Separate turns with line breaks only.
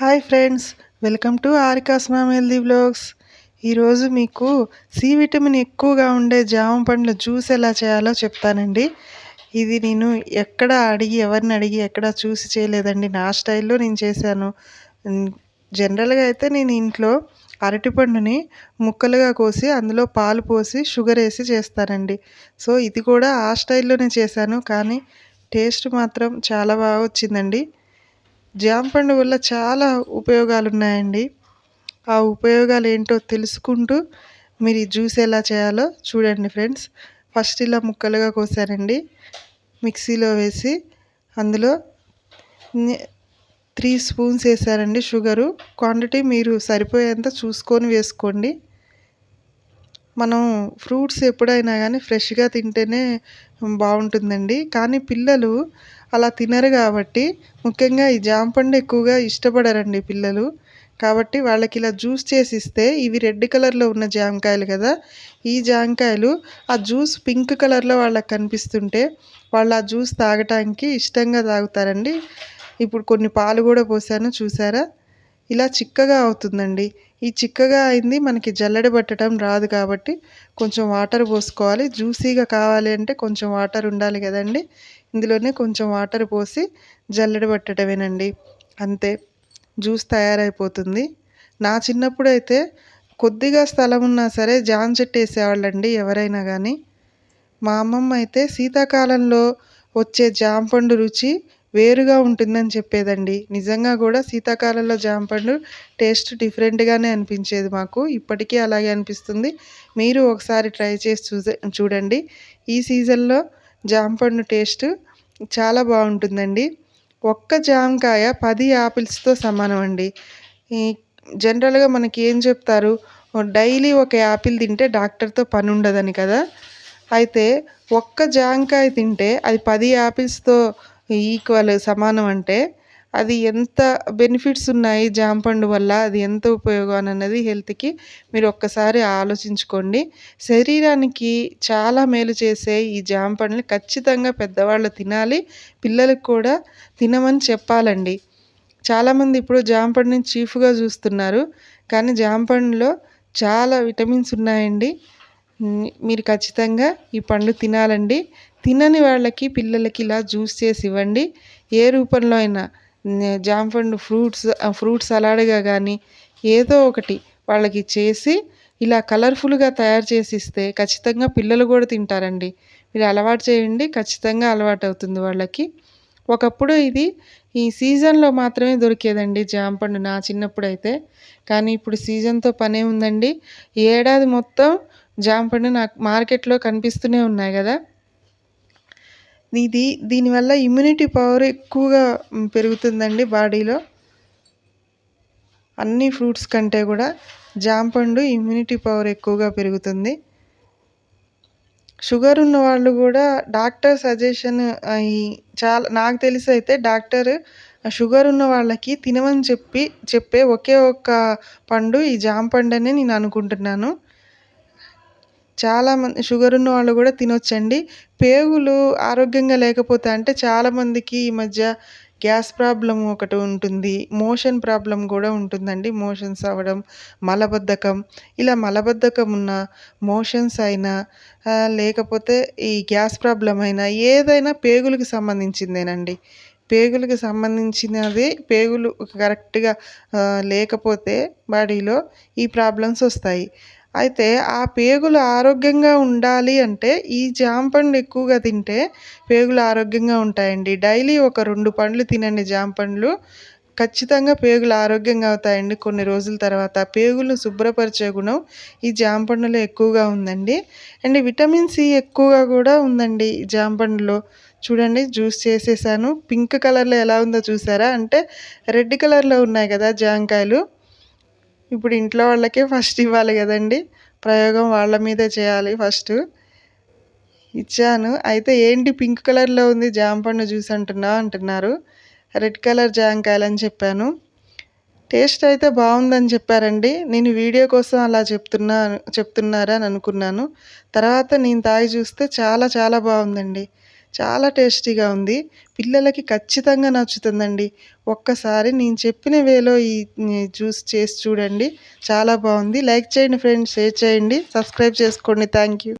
Hi friends welcome to ఆరికాస్ mom healthy blogs ఈరోజు మీకు సి విటమిన్ ఎక్కువగా ఉండే జామ పండ్ల జ్యూస్ ఎలా చేయాలో చెప్తానండి. ఇది నేను ఎక్కడ అడిగి ఎవరిని అడిగి ఎక్కడ చూసి చేయలేదండి. నా స్టైల్లో నేను చేశాను. జనరల్గా అయితే నేను ఇంట్లో అరటిపండుని ముక్కలుగా కోసి అందులో పాలు పోసి షుగర్ వేసి చేస్తానండి. సో ఇది కూడా ఆ స్టైల్లోనే చేశాను. కానీ టేస్ట్ మాత్రం చాలా బాగా వచ్చిందండి. జాంపండు వల్ల చాలా ఉపయోగాలు ఉన్నాయండి ఆ ఉపయోగాలు ఏంటో తెలుసుకుంటూ మీరు ఈ జ్యూస్ ఎలా చేయాలో చూడండి ఫ్రెండ్స్. ఫస్ట్ ఇలా ముక్కలుగా కోసానండి. మిక్సీలో వేసి అందులో త్రీ స్పూన్స్ వేసారండి షుగరు. క్వాంటిటీ మీరు సరిపోయేంత చూసుకొని వేసుకోండి. మనం ఫ్రూట్స్ ఎప్పుడైనా కానీ ఫ్రెష్గా తింటేనే బాగుంటుందండి. కానీ పిల్లలు అలా తినరు కాబట్టి ముఖ్యంగా ఈ జాంపండు ఎక్కువగా ఇష్టపడరండి పిల్లలు. కాబట్టి వాళ్ళకి ఇలా జ్యూస్ చేసి ఇస్తే ఇవి రెడ్ కలర్లో ఉన్న జామకాయలు కదా ఈ జామకాయలు ఆ జ్యూస్ పింక్ కలర్లో వాళ్ళకి కనిపిస్తుంటే వాళ్ళు ఆ జ్యూస్ తాగటానికి ఇష్టంగా తాగుతారండి. ఇప్పుడు కొన్ని పాలు కూడా పోసాను చూసారా? ఇలా చిక్కగా అవుతుందండి. ఈ చిక్కగా అయింది మనకి జల్లెడ పట్టడం రాదు కాబట్టి కొంచెం వాటర్ పోసుకోవాలి. జ్యూసీగా కావాలి అంటే కొంచెం వాటర్ ఉండాలి కదండి. ఇందులోనే కొంచెం వాటర్ పోసి జల్లెడ పట్టడమేనండి. అంతే. జ్యూస్ తయారైపోతుంది. నా చిన్నప్పుడు అయితే కొద్దిగా స్థలం ఉన్నా సరే జాన్ చెట్టు వేసేవాళ్ళండి ఎవరైనా కానీ మా అమ్మమ్మ అయితే శీతాకాలంలో వచ్చే జాంపండు రుచి వేరుగా ఉంటుందని చెప్పేదండి. నిజంగా కూడా శీతాకాలంలో జాంపండు టేస్ట్ డిఫరెంట్గానే అనిపించేది మాకు. ఇప్పటికీ అలాగే అనిపిస్తుంది. మీరు ఒకసారి ట్రై చేసి చూసే చూడండి. ఈ సీజన్లో జాంపండు టేస్ట్ చాలా బాగుంటుందండి. ఒక్క జామకాయ పది యాపిల్స్తో సమానం అండి. ఈ జనరల్గా మనకి ఏం చెప్తారు? డైలీ ఒక యాపిల్ తింటే డాక్టర్తో పని ఉండదని కదా. అయితే ఒక్క జామకాయ తింటే అది పది యాపిల్స్తో ఈక్వల్ సమానం అంటే అది ఎంత బెనిఫిట్స్ ఉన్నాయి జాంపండు వల్ల అది ఎంత ఉపయోగం అన్నది హెల్త్కి మీరు ఒక్కసారి ఆలోచించుకోండి. శరీరానికి చాలా మేలు చేసే ఈ జాంపండ్ని ఖచ్చితంగా పెద్దవాళ్ళు తినాలి పిల్లలకు కూడా తినమని చెప్పాలండి. చాలామంది ఇప్పుడు జాంపండుని చీఫ్గా చూస్తున్నారు కానీ జాంపండులో చాలా విటమిన్స్ ఉన్నాయండి. మీరు ఖచ్చితంగా ఈ పండు తినాలండి. తినని వాళ్ళకి పిల్లలకి ఇలా జ్యూస్ చేసి ఇవ్వండి. ఏ రూపంలో అయినా జామపండు ఫ్రూట్స్ ఫ్రూట్ సలాడ్గా కానీ ఏదో ఒకటి వాళ్ళకి చేసి ఇలా కలర్ఫుల్గా తయారు చేసి ఇస్తే ఖచ్చితంగా పిల్లలు కూడా తింటారండి. మీరు అలవాటు చేయండి ఖచ్చితంగా అలవాటు అవుతుంది వాళ్ళకి. ఒకప్పుడు ఇది ఈ సీజన్లో మాత్రమే దొరికేదండి జాంపండు నా చిన్నప్పుడు అయితే కానీ ఇప్పుడు సీజన్తో పనే ఉందండి. ఏడాది మొత్తం జాంపండు నాకు మార్కెట్లో కనిపిస్తూనే ఉన్నాయి కదా. ఇది దీనివల్ల ఇమ్యూనిటీ పవర్ ఎక్కువగా పెరుగుతుందండి బాడీలో. అన్ని ఫ్రూట్స్ కంటే కూడా జాంపండు ఇమ్యూనిటీ పవర్ ఎక్కువగా పెరుగుతుంది. షుగర్ ఉన్న వాళ్ళు కూడా డాక్టర్ సజెషన్ చాలా నాకు తెలిసి అయితే డాక్టర్ షుగర్ ఉన్న వాళ్ళకి తినమని చెప్పి చెప్పే ఒకే ఒక్క పండు ఈ జామ పండు అని నేను అనుకుంటున్నాను. చాలామంది షుగర్ ఉన్న వాళ్ళు కూడా తినొచ్చండి. పేగులు ఆరోగ్యంగా లేకపోతే అంటే చాలామందికి ఈ మధ్య గ్యాస్ ప్రాబ్లం ఒకటి ఉంటుంది. మోషన్ ప్రాబ్లం కూడా ఉంటుందండి. మోషన్స్ అవ్వడం మలబద్ధకం. ఇలా మలబద్ధకం ఉన్న మోషన్స్ అయినా లేకపోతే ఈ గ్యాస్ ప్రాబ్లం అయినా ఏదైనా పేగులకు సంబంధించిందేనండి. పేగులకు సంబంధించినది పేగులు కరెక్ట్గా లేకపోతే బాడీలో ఈ ప్రాబ్లమ్స్ వస్తాయి. అయితే ఆ పేగులు ఆరోగ్యంగా ఉండాలి అంటే ఈ జామ పండు ఎక్కువగా తింటే పేగులు ఆరోగ్యంగా ఉంటాయండి. డైలీ ఒక రెండు పండ్లు తినండి జామ పండ్లు ఖచ్చితంగా పేగులు ఆరోగ్యంగా అవుతాయండి. కొన్ని రోజుల తర్వాత పేగులను శుభ్రపరిచే గుణం ఈ జామ పండులో ఎక్కువగా ఉందండి. అండ్ విటమిన్ సి ఎక్కువగా కూడా ఉందండి ఈ జామ పండులో చూడండి జ్యూస్ చేసేసాను. పింక్ కలర్లో ఎలా ఉందో చూసారా? అంటే రెడ్ కలర్లో ఉన్నాయి కదా జామకాయలు. ఇప్పుడు ఇంట్లో వాళ్ళకే ఫస్ట్ ఇవ్వాలి కదండి. ప్రయోగం వాళ్ళ మీదే చేయాలి ఫస్ట్ ఇచ్చాను. అయితే ఏంటి పింక్ కలర్లో ఉంది జాంపండు జ్యూస్ అంటున్నా అంటున్నారు. రెడ్ కలర్ జామకాయలు అని చెప్పాను. టేస్ట్ అయితే బాగుందని చెప్పారండి. నేను వీడియో కోసం అలా చెప్తున్నా చెప్తున్నారని అనుకున్నాను. తర్వాత నేను తాగి చూస్తే చాలా చాలా బాగుందండి. చాలా టేస్టీగా ఉంది. పిల్లలకి ఖచ్చితంగా నచ్చుతుందండి. ఒక్కసారి నేను చెప్పిన వేలో ఈ జ్యూస్ చేసి చూడండి. చాలా బాగుంది. లైక్ చేయండి ఫ్రెండ్స్ షేర్ చేయండి. సబ్స్క్రైబ్ చేసుకోండి. Thank you